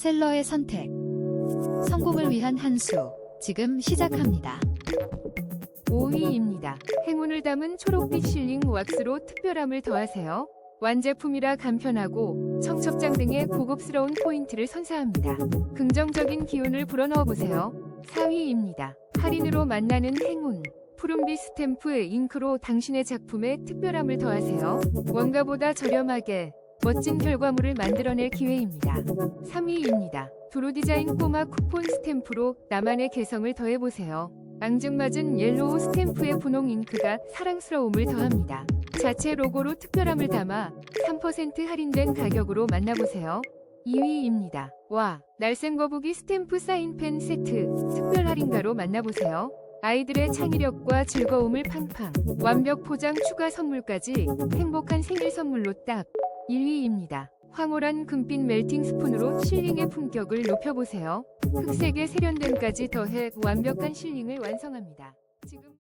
셀러의 선택. 성공을 위한 한 수. 지금 시작합니다. 5위입니다. 행운을 담은 초록빛 실링 왁스로 특별함을 더하세요. 완제품이라 간편하고 청첩장 등의 고급스러운 포인트를 선사합니다. 긍정적인 기운을 불어넣어 보세요. 4위입니다. 할인으로 만나는 행운. 푸른빛 스탬프 잉크로 당신의 작품에 특별함을 더하세요. 원가보다 저렴하게 멋진 결과물을 만들어낼 기회입니다. 3위입니다. 도로 디자인 꼬마 쿠폰 스탬프로 나만의 개성을 더해보세요. 앙증맞은 옐로우 스탬프의 분홍 잉크가 사랑스러움을 더합니다. 자체 로고로 특별함을 담아 3% 할인된 가격으로 만나보세요. 2위입니다. 와, 날쌘 거북이 스탬프 사인펜 세트 특별 할인가로 만나보세요. 아이들의 창의력과 즐거움을 팡팡 완벽 포장 추가 선물까지 행복한 생일 선물로 딱 1위입니다. 황홀한 금빛 멜팅 스푼으로 실링의 품격을 높여보세요. 흑색의 세련됨까지 더해 완벽한 실링을 완성합니다. 지금